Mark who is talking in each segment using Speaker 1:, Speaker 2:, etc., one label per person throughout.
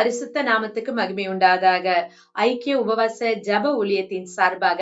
Speaker 1: பரிசுத்த நாமத்துக்கு மகிமை உண்டாதாக. ஐக்கிய உபவாச ஜப ஊழியத்தின் சார்பாக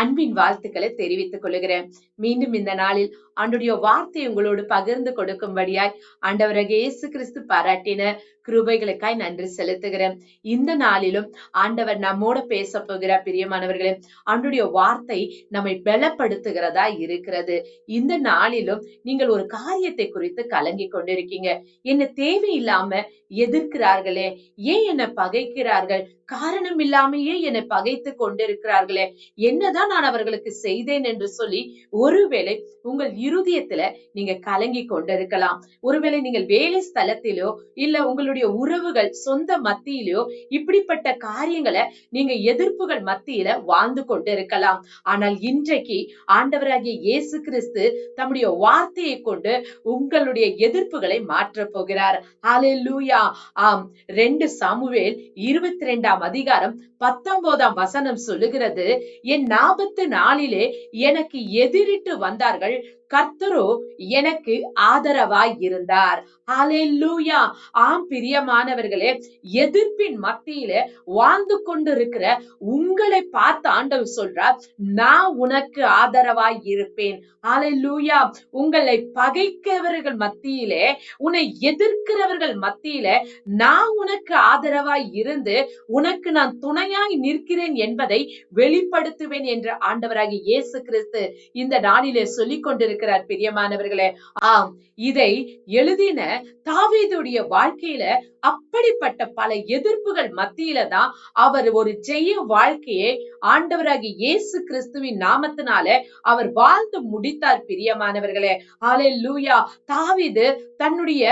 Speaker 1: அன்பின் வாழ்த்துக்களை தெரிவித்துக் கொள்கிறேன். மீண்டும் இந்த நாளில் ஆண்டுடைய வார்த்தை உங்களோடு பகிர்ந்து கொடுக்கும்படியாய் ஆண்டவராக இயேசு கிறிஸ்து பாராட்டின கிருபைகளுக்காய் நன்றி செலுத்துகிறேன். இந்த நாளிலும் ஆண்டவர் நம்மோட பேச போகிறார் பிரியமானவர்களே ஆண்டுடைய வார்த்தை நம்மை பலப்படுத்துகிறதா இருக்கிறது. இந்த நாளிலும் நீங்கள் ஒரு காரியத்தை குறித்து கலங்கி கொண்டிருக்கீங்க. என்ன தேவையில்லாம எதிர்க்கிறார்களே ஏன் என்ன பகைக்கிறார்கள் காரணம் இல்லாமையே என்னை பகைத்து கொண்டிருக்கிறார்களே. என்னதான் நான் அவர்களுக்கு செய்தேன் என்று சொல்லி ஒருவேளை உங்கள் இருதயத்துல நீங்க கலங்கி கொண்டிருக்கலாம். ஒருவேளை நீங்கள் வேலை ஸ்தலத்திலோ இல்ல உங்களுடைய உறவுகள் சொந்த மத்தியிலோ இப்படிப்பட்ட காரியங்களை நீங்க எதிர்ப்புகள் மத்தியில வாழ்ந்து கொண்டிருக்கலாம். ஆனால் இன்றைக்கு ஆண்டவராகிய இயேசு கிறிஸ்து தம்முடைய வார்த்தையை கொண்டு உங்களுடைய எதிர்ப்புகளை மாற்றப் போகிறார். ஹalleluya. ஆம். ரெண்டு சாமுவேல் இருபத்தி ரெண்டாம் அதிகாரம் பத்தொன்பதாம் வசனம் சொல்லுகிறது என் நாபத்து நாளிலே எனக்கு எதிரிட்டு வந்தார்கள். கர்த்தரோ எனக்கு ஆதரவாய் இருந்தார். ஹalleluya. ஆம் பிரியமானவர்களே எதிர்ப்பின் மத்தியில வாழ்ந்து கொண்டிருக்கிற உங்களை பார்த்து ஆண்டவர் சொல்றார் நான் உனக்கு ஆதரவாய் இருப்பேன். ஹalleluya. உங்களை பகைக்கிறவர்கள் மத்தியிலே உன்னை எதிர்க்கிறவர்கள் மத்தியில நான் உனக்கு ஆதரவாய் இருந்து உனக்கு நான் துணை துணையாய் நிற்கிறேன் என்பதை வெளிப்படுத்துவேன் என்று ஆண்டவராகிய இயேசு கிறிஸ்து இந்த நாளிலே சொல்லிக் கொண்டிருக்கிறார் பிரியமானவர்களே. ஆம் இதை எழுதின தாவீதுடைய வாழ்க்கையில அப்படிப்பட்ட பல எதிர்ப்புகள் மத்தியில தான் அவர் ஒரு ஜெய வாழ்க்கையை ஆண்டவராகிய இயேசு கிறிஸ்துவின் நாமத்தினால அவர் வாழ்ந்து முடித்தார் பிரியமானவர்களே. ஆலே லூயா தாவிது தன்னுடைய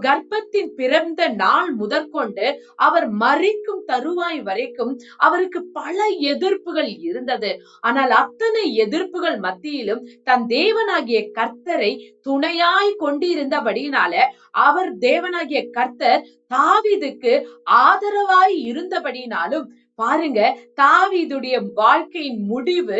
Speaker 1: கர்ப்பத்தின் பிறந்த நாள் முதற்கொண்டு அவர் மறிக்கும் தருவாய் வரைக்கும் அவருக்கு பல எதிர்ப்புகள் இருந்தது. ஆனால் அத்தனை எதிர்ப்புகள் மத்தியிலும் தன் தேவனாகிய கர்த்தரை துணையாய் கொண்டிருந்தபடியினால அவர் தேவனாகிய கர்த்தர் தாவிதுக்கு ஆதரவாய் இருந்தபடினாலும் பாருங்க தாவீதுடைய வாழ்க்கையின் முடிவு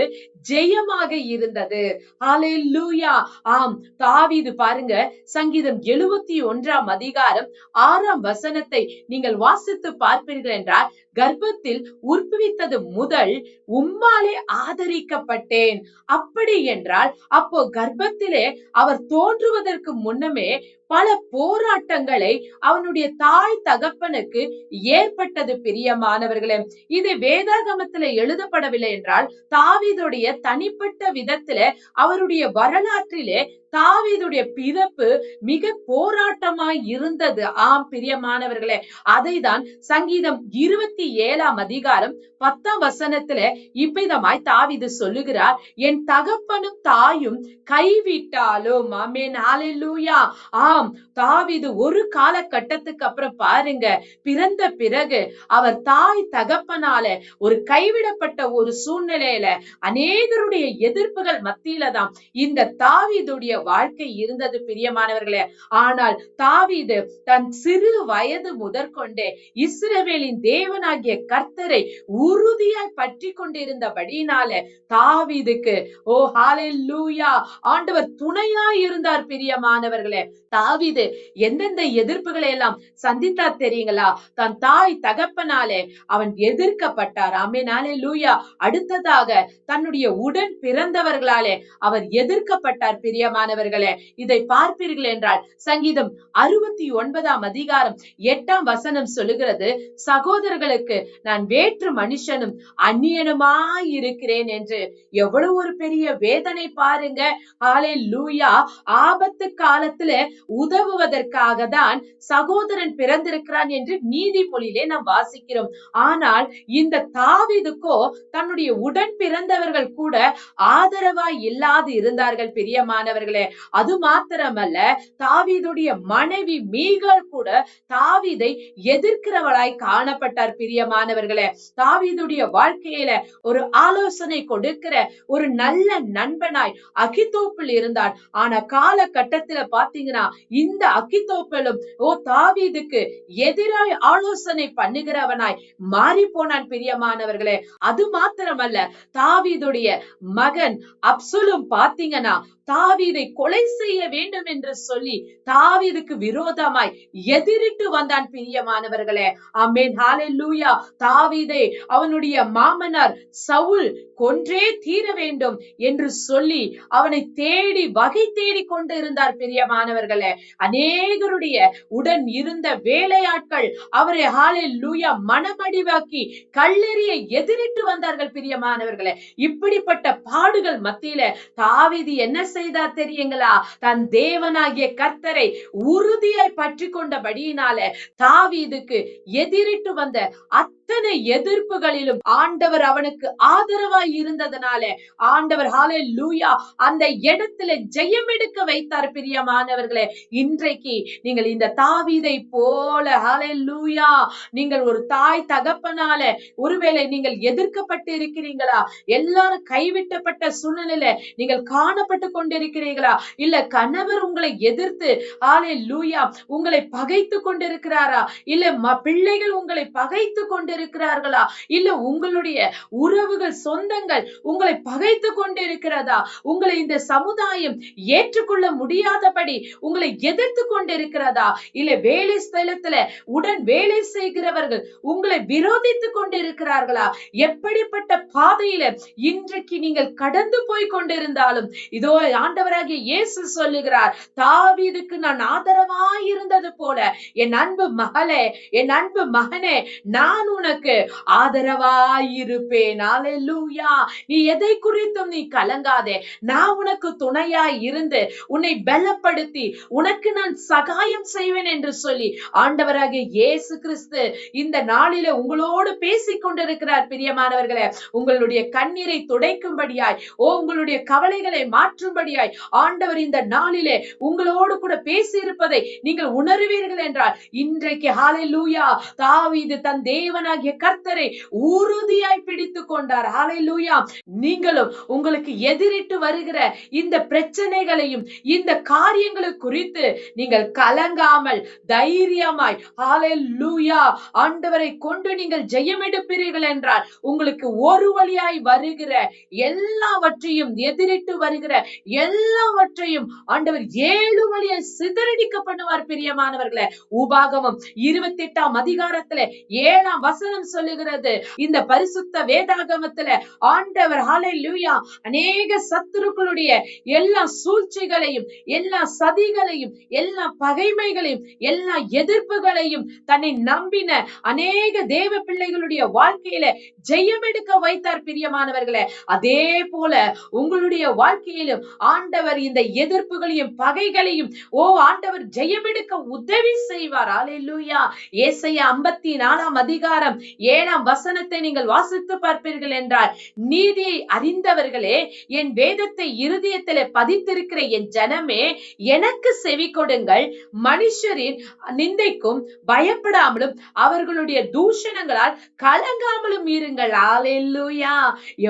Speaker 1: ஜெயமாக இருந்தது. ஹalleluya. ஆம் தாவீது பாருங்க சங்கீதம் எழுபத்தி ஒன்றாம் அதிகாரம் ஆறாம் வசனத்தை நீங்கள் வாசித்து பார்ப்பீர்கள் என்றால் கர்ப்பத்தில் உற்பவித்தது முதல் உம்மாலே ஆதரிக்கப்பட்டேன். அப்படி என்றால் அப்போ கர்ப்பத்திலே அவர் தோன்றுவதற்கு முன்னமே பல போராட்டங்களை அவனுடைய தாய் தகப்பனுக்கு ஏற்பட்டது பிரியமானவர்களே. இது வேதாகமத்துல எழுதப்படவில்லை என்றால் தாவிதுடைய தனிப்பட்ட விதத்துல அவருடைய வரலாற்றிலே தாவீதுடைய பிறப்பு மிக போராட்டமாய் இருந்தது. ஆம் பிரியமானவர்களே அதை தான் சங்கீதம் இருபத்தி ஏழாம் அதிகாரம் பத்தாம் வசனத்துல இவ்விதமாய் தாவிது சொல்லுகிறார். என் தகப்பனும் தாயும் கைவிட்டாலும் ஆமேன் ஹalleluya. ஆம் தாவிது ஒரு காலகட்டத்துக்கு அப்புறம் பாருங்க பிறந்த பிறகு அவர் தாய் தகப்பனால ஒரு கைவிடப்பட்ட ஒரு சூழ்நிலையில அநேகருடைய எதிர்ப்புகள் மத்தியில தான் இந்த தாவீதுடைய வாழ்க்கை இருந்தது பிரியமானவர்களே. ஆனால் தாவீது தன் சிறு வயது முதற்கொண்டே இஸ்ரவேலின் தேவனாகிய கர்த்தரை உறுதியாய் பற்றி கொண்டிருந்தபடியினால தாவீதுக்கு ஓ ஹalleluya ஆண்டவர் துணையாய் இருந்தார் பிரியமானவர்களே. தாவீது எந்தெந்த எதிர்ப்புகளை எல்லாம் சந்தித்தார் தெரியுங்களா? தன் தாய் தகப்பனாலே அவன் எதிர்க்கப்பட்டார். ஆமேனாலே லூயா அடுத்ததாக தன்னுடைய உடன் பிறந்தவர்களாலே அவர் எதிர்க்கப்பட்டார் பிரியமான பிரியமானவர்களே இதை பார்ப்பீர்கள் என்றால் சங்கீதம் அறுபத்தி ஒன்பதாம் அதிகாரம் எட்டாம் வசனம் சொல்லுகிறது சகோதரர்களுக்கு நான் வேற்று மனுஷனும் அந்நியனுமாய் இருக்கிறேன் என்று. எவ்வளவு ஒரு பெரிய வேதனை பாருங்க. ஆலே லூயா ஆபத்து காலத்துல உதவுவதற்காக தான் சகோதரன் பிறந்திருக்கிறான் என்று நீதிமொழியிலே நாம் வாசிக்கிறோம். ஆனால் இந்த தாவிதுக்கோ தன்னுடைய உடன் பிறந்தவர்கள் கூட ஆதரவாய் இல்லாது இருந்தார்கள் பிரியமானவர்களே. அது மாத்திரமல்ல தாவீதுடைய மனைவி மீகள் கூட தாவீதை எதிர்க்கிறவளாய் காணப்பட்டார் பிரியமானவர்களே. தாவீதுடைய வாழ்க்கையில ஒரு ஆலோசனை கொடுக்கிற ஒரு நல்ல நண்பனாய் அகித்தோப்பில் இருந்தான். ஆனா காலகட்டத்துல பாத்தீங்கன்னா இந்த அகித்தோப்பலும் ஓ தாவீதுக்கு எதிராய் ஆலோசனை பண்ணுகிறவனாய் மாறி போனான் பிரியமானவர்களே. அது மாத்திரமல்ல தாவீதுடைய மகன் அப்சுலும் பாத்தீங்கன்னா தாவீதை கொலை செய்ய வேண்டும் என்று சொல்லி தாவீதுக்கு விரோதமாய் எதிரிட்டு வந்தான் பிரியமானவர்களே. அமேன் ஹாலே லூயா தாவீதை அவனுடைய மாமனார் சவுல் கொன்றே தீர வேண்டும் என்று சொல்லி அவனை தேடி வகை தேடி கொண்டு இருந்தார் பிரியமானவர்களே. அநேகருடைய உடன் இருந்த வேலையாட்கள் அவரை ஹாலே லூயா மனமடிவாக்கி கல்லெறிய எதிரிட்டு வந்தார்கள் பிரியமானவர்களே. இப்படிப்பட்ட பாடுகள் மத்தியில தாவிதி என்ன செய்தார் தெரியுங்களா? தன் தேவனாகிய கர்த்தரை உறுதியை பற்றி கொண்டபடியினால தாவீதுக்கு எதிரிட்டு வந்த இத்தனை எதிர்ப்புகளிலும் ஆண்டவர் அவனுக்கு ஆதரவாய் இருந்ததனால ஆண்டவர் ஹாலே லூயா அந்த இடத்துல ஜெயம் எடுக்க வைத்தார் பிரியமானவர்களே. இன்றைக்கு நீங்கள் இந்த தாவிதை போல ஹாலே லூயா நீங்கள் ஒரு தாய் தகப்பனால ஒருவேளை நீங்கள் எதிர்க்கப்பட்டு இருக்கிறீங்களா எல்லாரும் கைவிட்டப்பட்ட சூழ்நிலையில நீங்கள் காணப்பட்டு கொண்டிருக்கிறீர்களா? இல்ல கணவர் உங்களை எதிர்த்து ஆலே லூயா உங்களை பகைத்து கொண்டிருக்கிறாரா? இல்ல ம- பிள்ளைகள் உங்களை பகைத்து கொண்டிருக்கிறார்களா? இல்ல உங்களுடைய உறவுகள் சொந்தங்கள் உங்களை பகைத்து கொண்டிருக்கிறதா? உங்களை இந்த சமுதாயம் ஏற்றுக்கொள்ள முடியாதபடி உங்களை எதிர்த்து கொண்டிருக்கிறதா? இல்ல வேலை ஸ்தலத்துல உடன் வேலை செய்கிறவர்கள் உங்களை விரோதித்து கொண்டிருக்கிறார்களா? எப்படிப்பட்ட பாதையில இன்றைக்கு நீங்கள் கடந்து போய் கொண்டிருந்தாலும் இதோ ஆண்டவராகிய இயேசு சொல்லுகிறார் தாவீதுக்கு நான் ஆதரவாய் இருந்தது போல என் அன்பு மகளே என் அன்பு மகனே நான் உனக்கு ஆதரவாயிருப்பேன். நீ எதை குறித்தும் நீ கலங்காதே. நான் உனக்கு துணையாய் இருந்து உன்னை பலப்படுத்தி உனக்கு நான் சகாயம் செய்வேன் என்று சொல்லி ஆண்டவராக இயேசு கிறிஸ்து இந்த நாளில உங்களோடு பேசிக் கொண்டிருக்கிறார். பிரியமானவர்களே உங்களுடைய கண்ணீரை துடைக்கும்படியாய் ஓ உங்களுடைய கவலைகளை மாற்றும்படியாய் ஆண்டவர் இந்த நாளிலே உங்களோடு கூட பேசி இருப்பதை நீங்கள் உணர்வீர்கள் என்றால் இன்றைக்கு ஹalleluya தாவீது தன் தேவனாகிய கர்த்தரை உறுதியாய் பிடித்து கொண்டார். ஹalleluya நீங்களும் உங்களுக்கு எதிரிட்டு வருகிற இந்த பிரச்சனைகளையும் இந்த காரியங்களை குறித்து நீங்கள் கலங்காமல் தைரியமாய் ஹalleluya ஆண்டவரை கொண்டு நீங்கள் ஜெயம் எடுப்பீர்கள் என்றால் உங்களுக்கு ஒரு வழியாய் வருகிற எல்லாவற்றையும் எதிரிட்டு வருகிற எல்லாவற்றையும் ஆண்டவர் ஏழு வழியை சிதறடிக்க பண்ணுவார் பிரியமானவர்களே. உபாகமம் இருபத்தி எட்டாம் அதிகாரத்துல ஏழாம் வசனம் சொல்லுகிறது. இந்த பரிசுத்த வேதாகமத்துல ஆண்டவர் லூயா அநேக சத்துருக்களுடைய எல்லா சூழ்ச்சிகளையும் எல்லா சதிகளையும் எல்லா பகைமைகளையும் எல்லா எதிர்ப்புகளையும் தன்னை நம்பின அநேக தேவ பிள்ளைகளுடைய வாழ்க்கையில ஜெயம் எடுக்க வைத்தார் பிரியமானவர்களே. அதே போல உங்களுடைய வாழ்க்கையிலும் ஆண்டவர் இந்த எதிர்ப்புகளையும் பகைகளையும் ஓ ஆண்டவர் ஜெயம் எடுக்க உதவி செய்வார். அல்லேலூயா ஏசையா ஐம்பத்தி நாலாம் அதிகாரம் ஏழாம் வசனத்தை நீங்கள் வாசித்து பார்ப்பீர்கள் என்றால் நீதியை அறிந்தவர்களே என் வேதத்தை இருதயத்திலே பதித்திருக்கிற என் ஜனமே எனக்கு செவி கொடுங்கள். மனுஷரின் நிந்தைக்கும் பயப்படாமலும் அவர்களுடைய தூஷணங்களால் கலங்காமலும் இருங்கள். ஆலேலூயா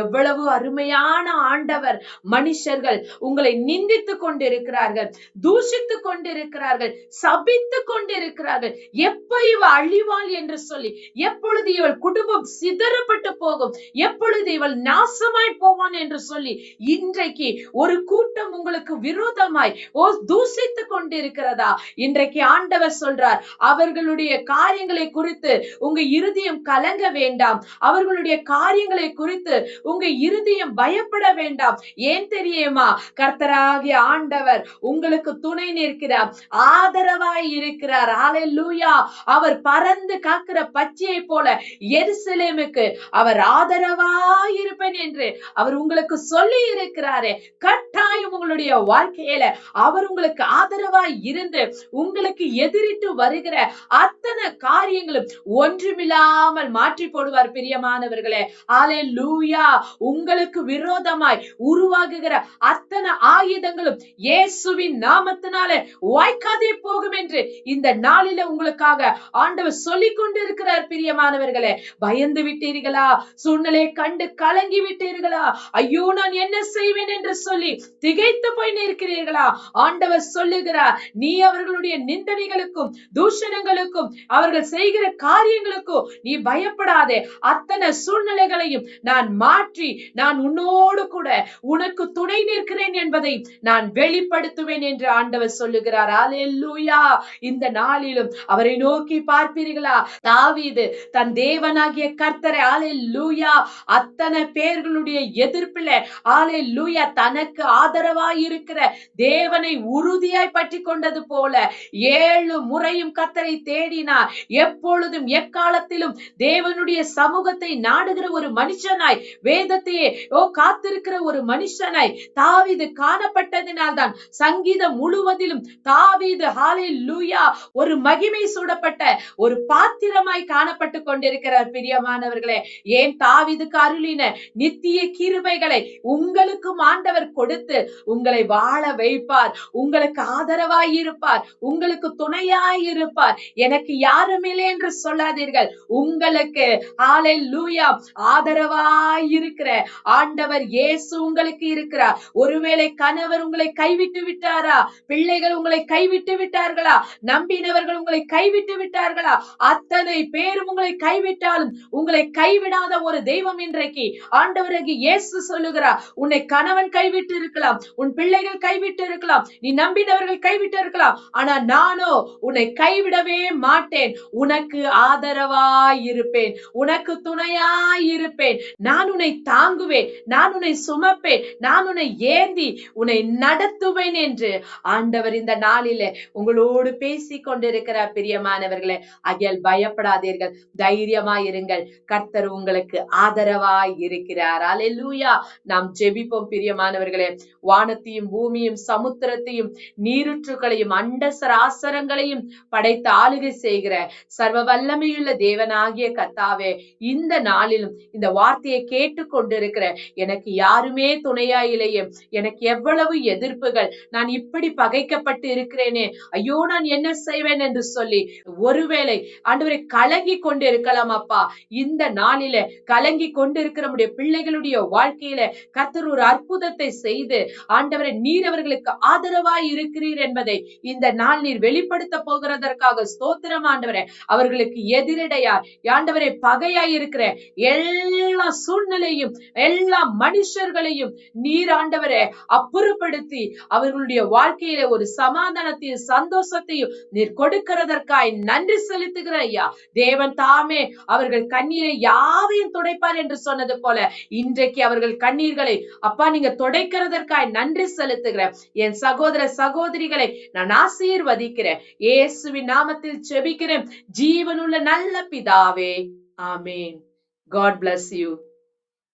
Speaker 1: எவ்வளவு அருமையான ஆண்டவர் மனுஷர்கள் உங்களை நிந்தித்துக் கொண்டிருக்கிறார்கள் தூஷித்துக் கொண்டிருக்கிறார்கள் சபித்துக் கொண்டிருக்கிறார்கள். எப்ப இவ அழிவாள் என்று சொல்லி எப்பொழுது எப்பொழுது இவள் குடும்பம் சிதறப்பட்டு போகும்? எப்பொழுது இவள் நாசமாய் போவான் என்று சொல்லி இன்றைக்கு ஒரு கூட்டம் உங்களுக்கு விரோதமாய் ஓ தூசித்து கொண்டிருக்கிறதா? இன்றைக்கு ஆண்டவர் சொல்றார் அவர்களுடைய காரியங்களை குறித்து உங்க இருதயம் கலங்க வேண்டாம். அவர்களுடைய காரியங்களை குறித்து உங்க இருதயம் பயப்பட வேண்டாம். ஏன் தெரியுமா? கர்த்தராகிய ஆண்டவர் உங்களுக்கு துணை நிற்கிறார் ஆதரவாய் இருக்கிறார். ஹalleluya அவர் பறந்து காக்கிற பச்சையை போ போல எருசலேமுக்கு அவர் ஆதரவாயிருப்பேன் என்று அவர் உங்களுக்கு சொல்லி இருக்கிறாரு கட்டாயம் உங்களுடைய வாழ்க்கையில அவர் உங்களுக்கு ஆதரவாய் இருந்து உங்களுக்கு எதிரிட்டு வருகிற அத்தனை காரியங்களும் ஒன்றுமில்லாமல் மாற்றி போடுவார் பிரியமானவர்களே. ஆலே லூயா உங்களுக்கு விரோதமாய் உருவாகுகிற அத்தனை ஆயுதங்களும் இயேசுவின் நாமத்தினாலே வாய்க்காதே போகும் என்று இந்த நாளில உங்களுக்காக ஆண்டவர் சொல்லிக் கொண்டிருக்கிறார் பிரியமானவர்களே பயந்து விட்டீர்களா? சூழ்நிலையை கண்டு கலங்கி விட்டீர்களா? ஐயோ நான் என்ன செய்வேன் என்று சொல்லி திகைத்து போய் நிற்கிறீர்களா? ஆண்டவர் சொல்லுகிறார் நீ அவர்களுடைய நிந்தனைகளுக்கும் தூஷணங்களுக்கும் அவர்கள் செய்கிற காரியங்களுக்கும் நீ பயப்படாதே. அத்தனை சூழ்நிலைகளையும் நான் மாற்றி நான் உன்னோடு கூட உனக்கு துணை நிற்கிறேன் என்பதை நான் வெளிப்படுத்துவேன் என்று ஆண்டவர் சொல்லுகிறார். அலெல்லூயா இந்த நாளிலும் அவரை நோக்கி பார்ப்பீர்களா? தாவீது தன் தேவனாகிய கர்த்தரை அல்லேலூயா அத்தனை பேர்களுடைய எதிர்ப்பில் ஆலே லூயா தனக்கு ஆதரவாய் இருக்கிற தேவனை உறுதியாய் பற்றி கொண்டது போல ஏழு முறையும் கத்தரை தேடினார். எப்பொழுதும் எக்காலத்திலும் தேவனுடைய சமூகத்தை நாடுகிற ஒரு மனுஷனாய் வேதத்தையே ஓ காத்திருக்கிற ஒரு மனுஷனாய் தாவிது காணப்பட்டதினால் தான் சங்கீதம் முழுவதிலும் தாவிது ஹாலே லூயா ஒரு மகிமை சூடப்பட்ட ஒரு பாத்திரமாய் காணப்பட்டு கொண்டிருக்கிறார் பிரியமானவர்களே. ஏன் தாவிதுக்கு அருளின நித்திய கிருபைகளை உங்களுக்கும் ஆண்டவர் கொடுத்து உங்களை வாழ வைப்பார். உங்களுக்கு ஆதரவாய் இருப்பார். உங்களுக்கு துணையாய் இருப்பார். எனக்கு யாரும் இல்லை என்று சொல்லாதீர்கள். உங்களுக்கு ஆலை லூயா ஆதரவாய் இருக்கிற ஆண்டவர் இயேசு உங்களுக்கு இருக்கிறார். ஒருவேளை கணவர் உங்களை கைவிட்டு விட்டாரா? பிள்ளைகள் உங்களை கைவிட்டு விட்டார்களா? நம்பினவர்கள் உங்களை கைவிட்டு விட்டார்களா? அத்தனை பேரும் உங்களை கைவிட்டாலும் உங்களை கைவிடாத ஒரு தெய்வம் இன்றைக்கு ஆண்டவரகி இயேசு சொல்லுகிறார். உன்னை கணவன் கைவிட்டு இருக்கலாம் உன் பிள்ளைகள் கைவிட்டு இருக்கலாம் நீ நம்பினவர்கள் கைவிட்டு இருக்கலாம் ஆனா நானோ உன்னை கைவிடவே மாட்டேன். உனக்கு ஆதரவாய் இருப்பேன் உனக்கு துணையாய் இருப்பேன் நான் உன்னை தாங்குவேன் நான் உன்னை சுமப்பேன் நான் உன்னை ஏந்தி உன்னை நடத்துவேன் என்று ஆண்டவர் இந்த நாளில உங்களோடு பேசி கொண்டிருக்கிறார் பிரியமானவர்களே ஆகியால் பயப்படாதீர்கள். தைரியமா இருங்கள் கர்த்தர் உங்களுக்கு ஆதரவாய் இருக்கிறார் அலெல்லூயா நாம் ஜெபிப்போம் பிரியமானவர்களே. வானத்தையும் பூமியும் சமுத்திரத்தையும் நீருற்றுகளையும் அண்ட சராசரங்களையும் படைத்து ஆளுகை செய்கிற சர்வ வல்லமையுள்ள தேவனாகிய கர்த்தாவே இந்த நாளிலும் இந்த வார்த்தையை கேட்டுக் கொண்டிருக்கிற எனக்கு யாருமே துணையா இல்லையே. எனக்கு எவ்வளவு எதிர்ப்புகள். நான் இப்படி பகைக்கப்பட்டு இருக்கிறேனே. ஐயோ நான் என்ன செய்வேன் என்று சொல்லி ஒருவேளை ஆண்டவரை கலகி கொண்டு இருக்கலாம் அப்பா. இந்த நாளில கலங்கி கொண்டு இருக்கிற நம்முடைய பிள்ளைகளுடைய வாழ்க்கையில கத்தர் ஒரு அற்புதத்தை செய்து ஆண்டவரை நீர் அவர்களுக்கு ஆதரவாய் இருக்கிறீர் என்பதை இந்த நாள் நீர் வெளிப்படுத்த போகிறதற்காக ஸ்தோத்திரம் ஆண்டவரே. அவர்களுக்கு எதிரடையார் ஆண்டவரை பகையாய் இருக்கிற எல்லா சூழ்நிலையும் எல்லா மனுஷர்களையும் நீர் ஆண்டவரை அப்புறப்படுத்தி அவர்களுடைய வாழ்க்கையில ஒரு சமாதானத்தையும் சந்தோஷத்தையும் நீர் கொடுக்கிறதற்காய் நன்றி செலுத்துகிற ஐயா. தேவன் தாம் எல்லாமே அவர்கள் கண்ணீரை யாவையும் துடைப்பார் என்று சொன்னது போல இன்றைக்கு அவர்கள் கண்ணீர்களை அப்பா நீங்க துடைக்கிறதற்காய் நன்றி செலுத்துகிறேன். என் சகோதர சகோதரிகளை நான் ஆசீர்வதிக்கிறேன். இயேசுவின் நாமத்தில் செபிக்கிறேன். ஜீவனுள்ள நல்ல பிதாவே. ஆமேன். God bless you